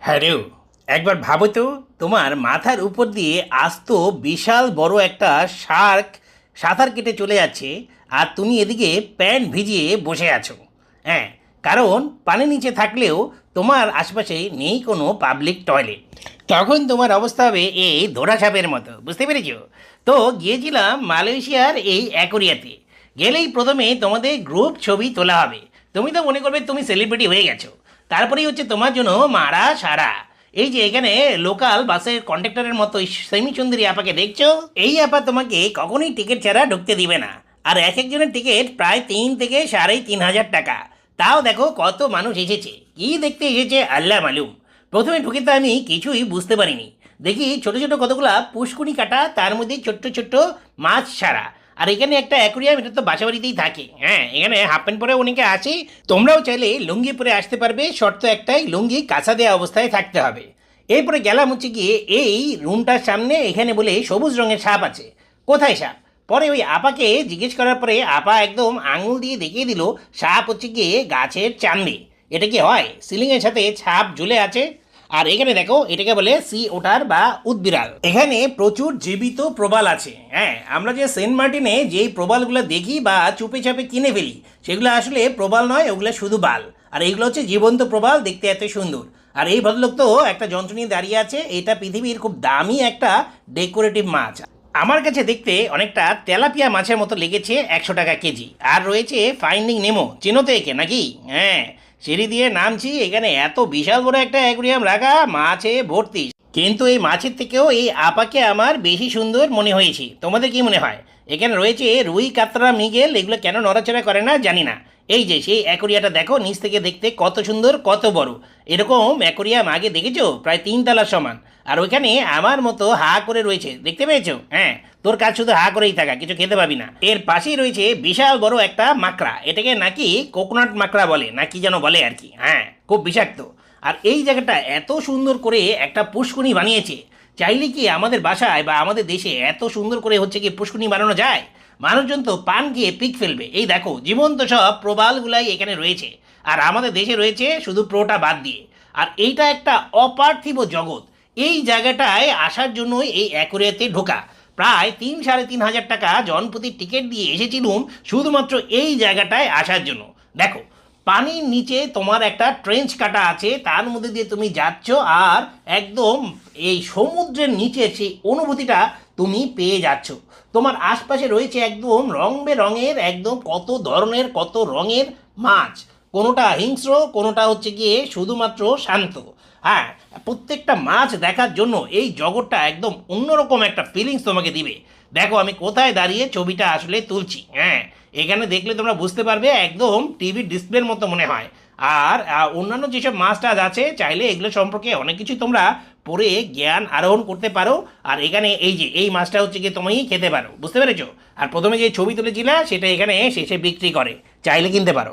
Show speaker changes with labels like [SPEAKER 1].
[SPEAKER 1] হ্যাঁ রে। একবার ভাবো তো, তোমার মাথার উপর দিয়ে আস্ত বিশাল বড় একটা শার্ক সাঁতার কেটে চলে যাচ্ছে আর তুমি এদিকে প্যান্ট ভিজিয়ে বসে আছো। হ্যাঁ কারণ পানি নিচে থাকলেও তোমার আশেপাশে নেই কোনো পাবলিক টয়লেট তখন তোমার অবস্থা হবে এই ধরাছাপের মতো, বুঝতে পেরেছ? তো গিয়েছিলাম মালয়েশিয়ার এই অ্যাকোরিয়াতে। গেলেই প্রথমে তোমাদের গ্রুপ ছবি তোলা হবে। তুমি তো মনে করবে তুমি সেলিব্রিটি হয়ে গেছো। তারপরেই হচ্ছে তোমার জন্য মারা সারা। এই যে এখানে লোকাল বাসের কন্ডাক্টরের মতো সেমি সুন্দরী আপাকে দেখছ? এই আপা তোমাকে কখনোই টিকিট ছাড়া ঢুকতে দিবে না। আর এক একজনের টিকিট প্রায় তিন থেকে সাড়ে তিন হাজার টাকা। তাও দেখো কত মানুষ এসেছে। কি দেখতে এসেছে আল্লাহ মালুম। প্রথমে ঢুকে তো আমি কিছুই বুঝতে পারিনি। দেখি ছোট ছোট কতগুলা পুষ্কুনি কাটা, তার মধ্যে ছোট্ট ছোট্ট মাছ ছাড়া। আর এখানে একটা অ্যাকুরিয়াম, এটা তো বাসা বাড়িতেই থাকে। হ্যাঁ এখানে হাফ প্যান্ট পরে অনেকে আছে। তোমরাও চাইলে লুঙ্গি পরে আসতে পারবে, শর্ত একটাই, লুঙ্গি কাঁচা দেওয়া অবস্থায় থাকতে হবে। এরপরে গেলাম হচ্ছে গিয়ে এই রুমটার সামনে, এখানে বলে সবুজ রঙের সাপ আছে। কোথায় সাপ? পরে ওই আপাকে জিজ্ঞেস করার পরে আপা একদম আঙুল দিয়ে দেখিয়ে দিল, সাপ হচ্ছে গিয়ে গাছের চান্দে এটা কি হয়? সিলিংয়ের সাথে ছাপ ঝুলে আছে? আর এখানে দেখো, এটাকে বলে সি ওটার বা উদ্বিড়াল এখানে প্রচুর জীবিত প্রবাল আছে। হ্যাঁ আমরা যে সেন্ট মার্টিনে যেই প্রবালগুলো দেখি বা চুপে চাপে কিনে ফেলি, সেগুলো আসলে প্রবাল নয়, ওগুলো শুধু বাল। আর এইগুলো হচ্ছে জীবন্ত প্রবাল, দেখতে এত সুন্দর। আর এই ভদ্রলোক তো একটা যন্ত্র নিয়ে দাঁড়িয়ে আছে, এটা পৃথিবীর খুব দামি একটা ডেকোরেটিভ মাছ। আমার কাছে দেখতে অনেকটা তেলাপিয়া মাছের মতো লেগেছে একশো টাকা কেজি। আর রয়েছে ফাইন্ডিং নেমো চেনো তো একে নাকি? হ্যাঁ। সিঁড়ি দিয়ে নামছি, এখানে এত বিশাল বড় একটা অ্যাকুরিয়াম রাখা, মাছে ভর্তি। কিন্তু এই মাছের থেকেও এই আপাকে আমার বেশি সুন্দর মনে হয়েছে। তোমাদের কি মনে হয়? এখানে রয়েছে রুই, কাতরা, মিগেল, এগুলো কেন নড়াচড়া করে না? জানি না। এই যে, সেই অ্যাকোরিয়াটা দেখো, নিচ থেকে দেখতে কত সুন্দর, কত বড়। এরকম অ্যাকোরিয়াম আগে দেখেছ? প্রায় তিন তলার সমান। আর ওইখানে আমার মতো হা করে রয়েছে। দেখতে পেয়েছ? হ্যাঁ তোর কাজ শুধু হা করেই থাকা, কিছু খেতে পাবি না। এর পাশেই রয়েছে বিশাল বড় একটা মাকড়া। এটাকে নাকি কোকোনাট মাকড়া বলে না কি যেন বলে আর কি। হ্যাঁ খুব বিষাক্ত। আর এই জায়গাটা এত সুন্দর করে একটা পুষ্কুনি বানিয়েছে। চাইলে কি আমাদের বাসায় বা আমাদের দেশে এত সুন্দর করে হচ্ছে কি পুষ্কুনি বানানো যায়? মানুষজন তো পান গিয়ে পিক ফেলবে। এই দেখো, জীবন্ত সব প্রবালগুলাই এখানে রয়েছে। আর আমাদের দেশে রয়েছে শুধু প্রোটা বাদ দিয়ে। আর এইটা একটা অপার্থিব জগৎ। এই জায়গাটায় আসার জন্যই এই অ্যাকোরিয়াতে ঢোকা। প্রায় তিন সাড়ে তিন হাজার টাকা জনপ্রতি টিকিট দিয়ে এসেছিলুম শুধুমাত্র এই জায়গাটায় আসার জন্য। দেখো পানির নিচে তোমার একটা ট্রেঞ্চ কাটা আছে, তার মধ্যে দিয়ে তুমি যাচ্ছ আর একদম এই সমুদ্রের নিচে সেই অনুভূতিটা তুমি পেয়ে যাচ্ছ। তোমার আশপাশে রয়েছে একদম রং বেরঙের, একদম কত ধরনের, কত রঙের মাছ। কোনোটা হিংস্র, কোনোটা হচ্ছে গিয়ে শুধুমাত্র শান্ত। হ্যাঁ প্রত্যেকটা মাছ দেখার জন্য এই জগৎটা একদম অন্যরকম একটা ফিলিংস তোমাকে দিবে। দেখো আমি কোথায় দাঁড়িয়ে ছবিটা আসলে তুলছি। হ্যাঁ এখানে দেখলে তোমরা বুঝতে পারবে একদম টিভি ডিসপ্লের মতো মনে হয়। আর অন্যান্য যেসব মাছ টাছ আছে, চাইলে এগুলো সম্পর্কে অনেক কিছু তোমরা পরে জ্ঞান আরোহণ করতে পারো। আর এখানে এই যে, এই মাছটা হচ্ছে কি তুমি খেতে পারো। বুঝতে পেরেছ? আর প্রথমে যে ছবি তুলেছিলে, সেটা এখানে শেষে বিক্রি করে। চাইলে কিনতে পারো।